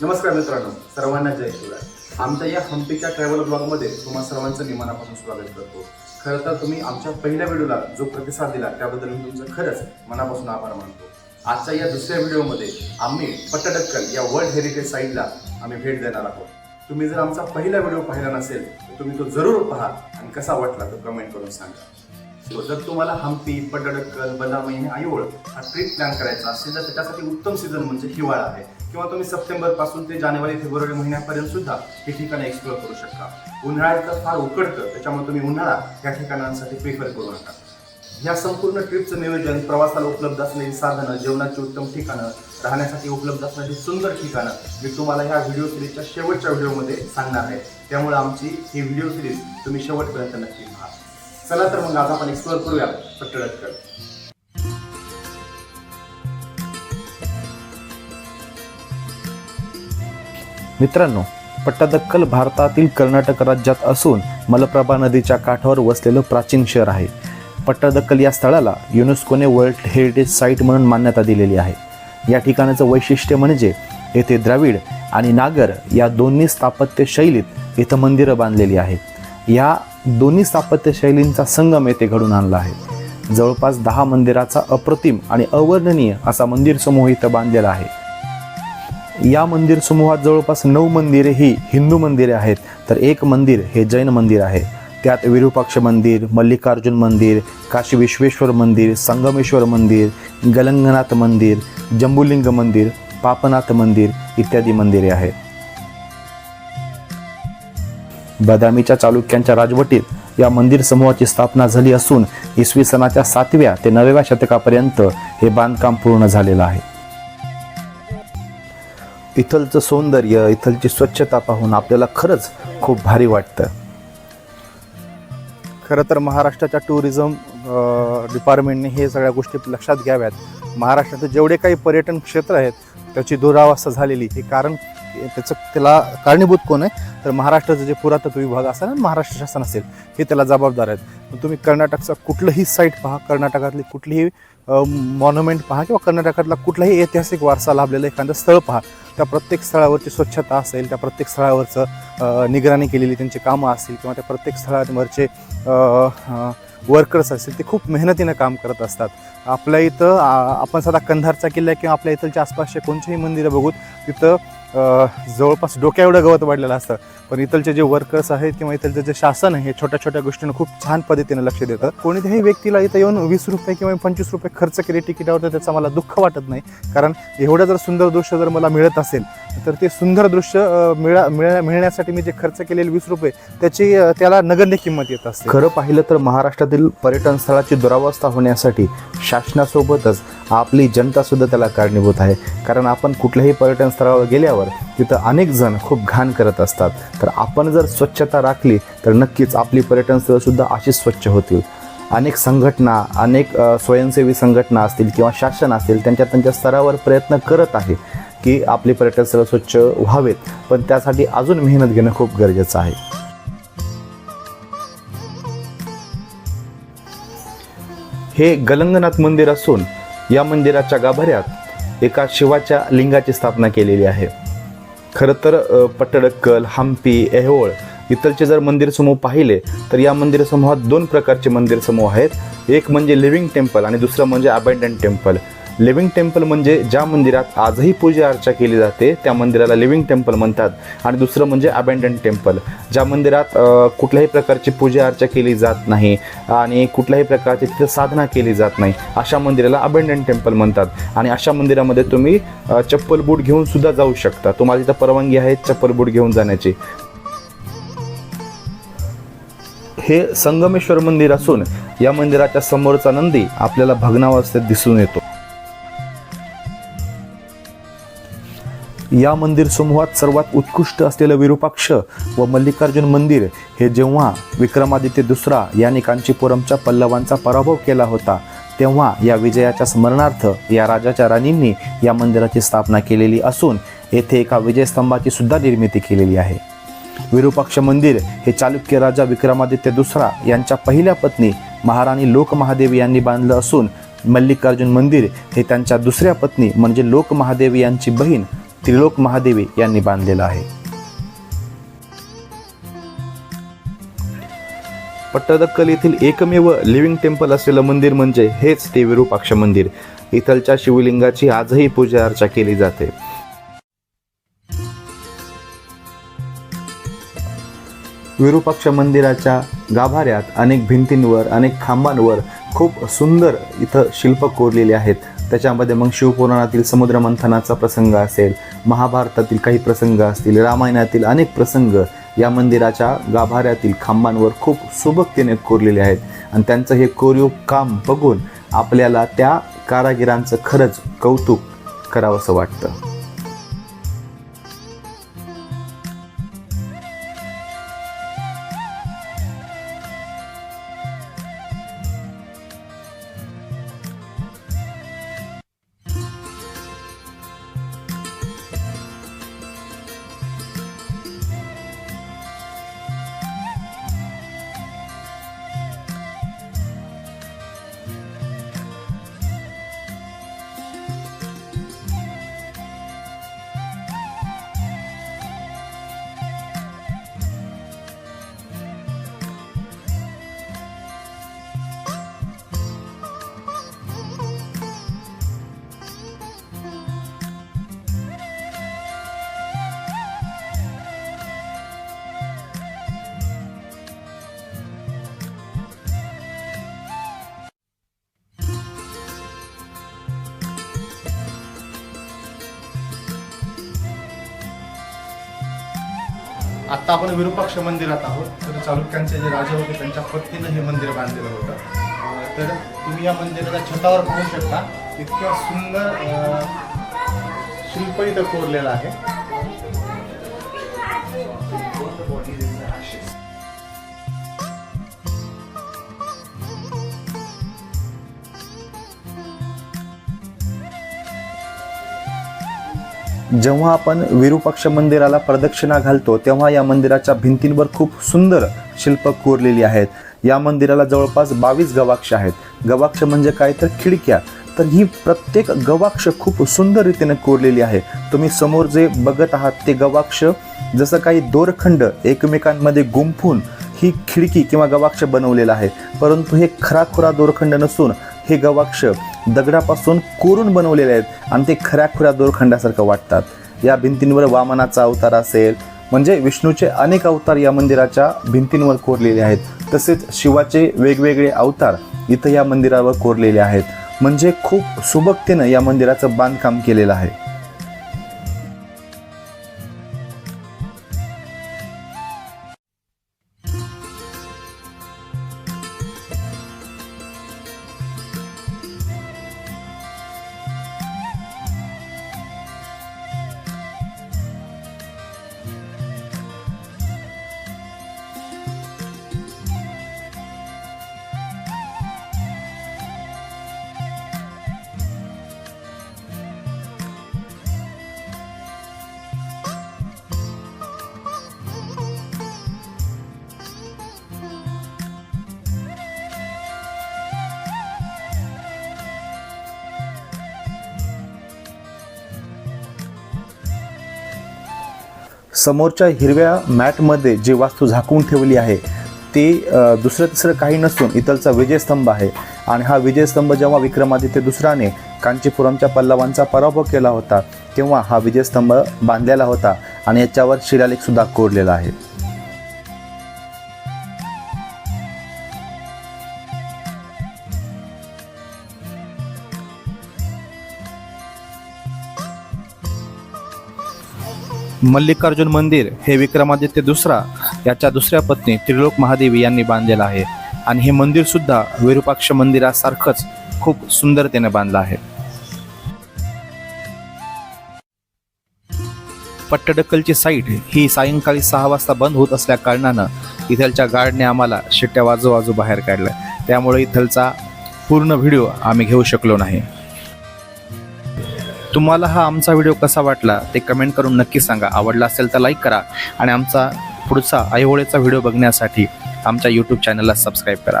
नमस्कार मित्रांनो सर्वांना जय शिवराय. आमच्या या हम्पीच्या ट्रॅव्हल ब्लॉगमध्ये तुम्हा सर्वांचं मी मनापासून स्वागत करतो. खरं तर तुम्ही आमच्या पहिल्या व्हिडिओला जो प्रतिसाद दिला त्याबद्दल मी तुमचं खरंच मनापासून आभार मानतो. आजच्या या दुसऱ्या व्हिडिओमध्ये आम्ही पट्टडक्कल या वर्ल्ड हेरिटेज साईटला आम्ही भेट देणार आहोत. तुम्ही जर आमचा पहिला व्हिडिओ पाहिला नसेल तर तुम्ही तो जरूर पहा आणि कसा वाटला तो कमेंट करून सांगा. जर तुम्हाला हम्पी पट्टडक्कल बदामी आणि आयोळ हा ट्रिप प्लॅन करायचा असेल तर त्याच्यासाठी उत्तम सीझन म्हणजे हिवाळा आहे. किंवा तुम्ही सप्टेंबरपासून ते जानेवारी फेब्रुवारी महिन्यापर्यंत सुद्धा हे ठिकाणं एक्सप्लोअर करू शकता. उन्हाळ्यात तर फार उकडतं त्याच्यामुळे तुम्ही उन्हाळा या ठिकाणांसाठी प्रिफर करू नका. या संपूर्ण ट्रिपचं नियोजन प्रवासाला उपलब्ध असलेली साधनं जेवणाची उत्तम ठिकाणं राहण्यासाठी उपलब्ध असणारी सुंदर ठिकाणं मी तुम्हाला ह्या व्हिडिओ सिरीजच्या शेवटच्या व्हिडिओमध्ये सांगणार आहे. त्यामुळे आमची ही व्हिडिओ सिरीज तुम्ही शेवटपर्यंत नक्की पहा. चला तर मग आज आपण एक्सप्लोअर करूया. पट्टडक्कल मित्रांनो पट्टादक्कल भारतातील कर्नाटक राज्यात असून मलप्रभा नदीच्या काठावर वसलेलं प्राचीन शहर आहे. पट्टादक्कल या स्थळाला युनेस्कोने वर्ल्ड हेरिटेज साईट म्हणून मान्यता दिलेली आहे. या ठिकाणाचं वैशिष्ट्य म्हणजे येथे द्राविड आणि नागर या दोन्ही स्थापत्य शैलीत इथं मंदिरं बांधलेली आहेत. या दोन्ही स्थापत्य शैलींचा संगम येथे घडून आणला आहे. जवळपास दहा मंदिराचा अप्रतिम आणि अवर्णनीय असा मंदिर समूह इथं बांधलेला आहे. या मंदिर समूहात जवळपास नऊ मंदिरे ही हिंदू मंदिरे आहेत. तर एक मंदिर हे जैन मंदिर आहे. त्यात विरूपाक्ष मंदिर मल्लिकार्जुन मंदिर काशी विश्वेश्वर मंदिर संगमेश्वर मंदिर गलंगनाथ मंदिर जंबुलिंग मंदिर पापनाथ मंदिर इत्यादी मंदिरे आहेत. बदामीच्या चालुक्यांच्या राजवटीत या मंदिर समूहाची स्थापना झाली असून इसवी सनाच्या सातव्या ते नवव्या शतकापर्यंत हे बांधकाम पूर्ण झालेलं आहे. इथलचं सौंदर्य इथलची स्वच्छता पाहून आपल्याला खरंच खूप भारी वाटतं. खरं तर महाराष्ट्राच्या टुरिझम डिपार्टमेंटने हे सगळ्या गोष्टी लक्षात घ्याव्यात. महाराष्ट्रात जेवढे काही पर्यटन क्षेत्र आहेत त्याची दुरावस्था झालेली हे कारण त्याचं त्याला कारणीभूत कोण आहे? तर महाराष्ट्राचं जे पुरातत्व विभाग असेल महाराष्ट्र शासन असेल हे त्याला जबाबदार आहेत. मग तुम्ही कर्नाटकचा कुठलंही साईट पहा कर्नाटकातली कुठलीही मॉन्युमेंट पहा किंवा कर्नाटकातला कुठलाही ऐतिहासिक वारसा लाभलेलं एखादं स्थळ पहा. त्या प्रत्येक स्थळावरची स्वच्छता असेल त्या प्रत्येक स्थळावरचं निगराणी केलेली त्यांची कामं असतील किंवा त्या प्रत्येक स्थळावरचे वर्कर्स असतील ते खूप मेहनतीनं काम करत असतात. आपल्या इथं आपण साधा कंधारचा किल्ला किंवा आपल्या इथलच्या आसपासचे कोणतेही मंदिरं बघूत तिथं जवळपास डोक्या एवढं गवत वाढलेलं असतं. पण इथलचे जे वर्कर्स आहेत किंवा इथलचं जे शासन आहे हे छोट्या छोट्या गोष्टींना खूप छान पद्धतीने लक्ष देतं. कोणत्याही व्यक्तीला इथं येऊन वीस रुपये किंवा पंचवीस रुपये खर्च केले तिकिटावर तर त्याचं मला दुःख वाटत नाही. कारण एवढं जर सुंदर दृश्य जर मला मिळत असेल तर ते सुंदर दृश्य मिळा मिळा मिळण्यासाठी मी जे खर्च केलेले वीस रुपये त्याची त्याला नगण्य किंमत येत असते. खरं पाहिलं तर महाराष्ट्रातील पर्यटन स्थळाची दुरावस्था होण्यासाठी शासनासोबतच आपली जनता सुद्धा त्याला कारणीभूत आहे. कारण आपण कुठल्याही पर्यटन स्थळावर गेल्यावर तिथं अनेक जण खूप घाण करत असतात. तर आपण जर स्वच्छता राखली तर नक्कीच आपली पर्यटन स्थळं अशीच स्वच्छ होतील. अनेक संघटना अनेक स्वयंसेवी संघटना असतील किंवा शासन असतील त्यांच्या त्यांच्या स्तरावर प्रयत्न करत आहे की आपली पर्यटन स्थळं स्वच्छ व्हावेत. पण त्यासाठी अजून मेहनत घेणं खूप गरजेचं आहे. हे गलंगनाथ मंदिर असून या मंदिराच्या गाभाऱ्यात एका शिवाच्या लिंगाची स्थापना केलेली आहे. खरं तर पटडक्कल पट्टडक्कल हम्पी ऐहोळ इतरचे जर मंदिर समूह पाहिले तर या मंदिर समूहात दोन प्रकारचे मंदिर समूह आहेत. एक म्हणजे लिव्हिंग टेम्पल आणि दुसरं म्हणजे अबॅन्डंट टेम्पल. लिव्हिंग टेम्पल म्हणजे ज्या मंदिरात आजही पूजा अर्चा केली जाते त्या मंदिराला लिव्हिंग टेम्पल म्हणतात. आणि दुसरं म्हणजे अबँडन टेम्पल ज्या मंदिरात कुठल्याही प्रकारची पूजा अर्चा केली जात नाही आणि कुठल्याही प्रकारची तिथे साधना केली जात नाही अशा मंदिराला अबँडन टेम्पल म्हणतात. आणि अशा मंदिरामध्ये तुम्ही चप्पल बूट घेऊन सुद्धा जाऊ शकता. तुम्हाला तिथं परवानगी आहे चप्पल बूट घेऊन जाण्याची. हे संगमेश्वर मंदिर असून या मंदिराच्या समोरचा नंदी आपल्याला भग्नावस्थेत दिसून येतो. या मंदिर समूहात सर्वात उत्कृष्ट असलेलं विरूपाक्ष व मल्लिकार्जुन मंदिर हे जेव्हा विक्रमादित्य दुसरा यांनी कांचीपुरमच्या पल्लवांचा पराभव केला होता तेव्हा या विजयाच्या स्मरणार्थ या राजाच्या राणींनी या मंदिराची स्थापना केलेली असून येथे एका विजयस्तंभाची सुद्धा निर्मिती केलेली आहे. विरूपाक्ष मंदिर हे चालुक्य राजा विक्रमादित्य दुसरा यांच्या पहिल्या पत्नी महाराणी लोकमहादेवी यांनी बांधलं असून मल्लिकार्जुन मंदिर हे त्यांच्या दुसऱ्या पत्नी म्हणजे लोकमहादेव यांची बहीण त्रिलोक महादेवी यांनी बांधलेलं आहे. पट्टदक्कल येथील एकमेव लिव्हिंग टेम्पल असलेलं मंदिर म्हणजे हेच ते विरूपाक्ष मंदिर. इथलच्या शिवलिंगाची आजही पूजा अर्चा केली जाते. विरूपाक्ष मंदिराच्या गाभाऱ्यात अनेक भिंतींवर अनेक खांबांवर खूप सुंदर इथं शिल्प कोरलेली आहेत. त्याच्यामध्ये मग शिवपुराणातील समुद्र मंथनाचा प्रसंग असेल महाभारतातील काही प्रसंग असतील रामायणातील अनेक प्रसंग या मंदिराच्या गाभाऱ्यातील खांबांवर खूप सुबकतेने कोरलेले आहेत. आणि त्यांचं हे कोरीव काम बघून आपल्याला त्या कारागिरांचं खरंच कौतुक करावंसं वाटतं. आता आपण विरूपाक्ष मंदिरात आहोत. तर चालुक्यांचे जे राजे होते त्यांच्या पत्नीनं हे मंदिर बांधलेलं होतं. तर तुम्ही या मंदिराच्या छतावर पाहू शकता इतकं सुंदर शिल्प इथं कोरलेलं आहे. जेव्हा आपण विरूपाक्ष मंदिराला प्रदक्षिणा घालतो तेव्हा या मंदिराच्या भिंतींवर खूप सुंदर शिल्प कोरलेली आहेत. या मंदिराला जवळपास बावीस गवाक्ष आहेत. गवाक्ष म्हणजे काय? तर खिडक्या. तर ही प्रत्येक गवाक्ष खूप सुंदर रीतीने कोरलेली आहे. तुम्ही समोर जे बघत आहात ते गवाक्ष जसं काही दोरखंड एकमेकांमध्ये गुंफून ही खिडकी किंवा गवाक्ष बनवलेला आहे. परंतु हे खराखुरा दोरखंड नसून हे गवाक्ष दगडापासून कोरून बनवलेले आहेत आणि ते खऱ्या खुऱ्या दोरखंडासारखं वाटतात. या भिंतींवर वामनाचा अवतार असेल म्हणजे विष्णूचे अनेक अवतार या मंदिराच्या भिंतींवर कोरलेले आहेत. तसेच शिवाचे वेगवेगळे अवतार इथं या मंदिरावर कोरलेले आहेत. म्हणजे खूप सुबकतेनं या मंदिराचं बांधकाम केलेलं आहे. समोरच्या हिरव्या मॅटमध्ये जे वास्तू झाकून ठेवली आहे ते दुसरं तिसरं काही नसून इथलचा विजयस्तंभ आहे. आणि हा विजयस्तंभ जेव्हा विक्रमादित्य दुसराने कांचीपुरमच्या पल्लवांचा पराभव केला होता तेव्हा हा विजयस्तंभ बांधलेला होता आणि याच्यावर शिलालेखसुद्धा कोरलेला आहे. मल्लिकार्जुन मंदिर हे विक्रमादित्य दुसरा याच्या दुसऱ्या पत्नी त्रिलोक महादेवी यांनी बांधलेलं आहे. आणि हे मंदिर सुद्धा विरूपाक्ष मंदिरासारखंच खूप सुंदरतेने बांधलं आहे. पट्टडक्कलची साईट ही सायंकाळी सहा वाजता बंद होत असल्या कारणानं इथलच्या गार्डने आम्हाला शिट्ट्या वाजू वाजू बाहेर काढल्या. त्यामुळे इथलचा पूर्ण व्हिडिओ आम्ही घेऊ शकलो नाही. तुम्हाला हा आमचा व्हिडिओ कसा वाटला ते कमेंट करून नक्की सांगा. आवडला असेल तर लाईक करा आणि आमचा पुढचा ऐहोळेचा व्हिडिओ बघण्यासाठी आमच्या यूट्यूब चॅनलला सबस्क्राईब करा.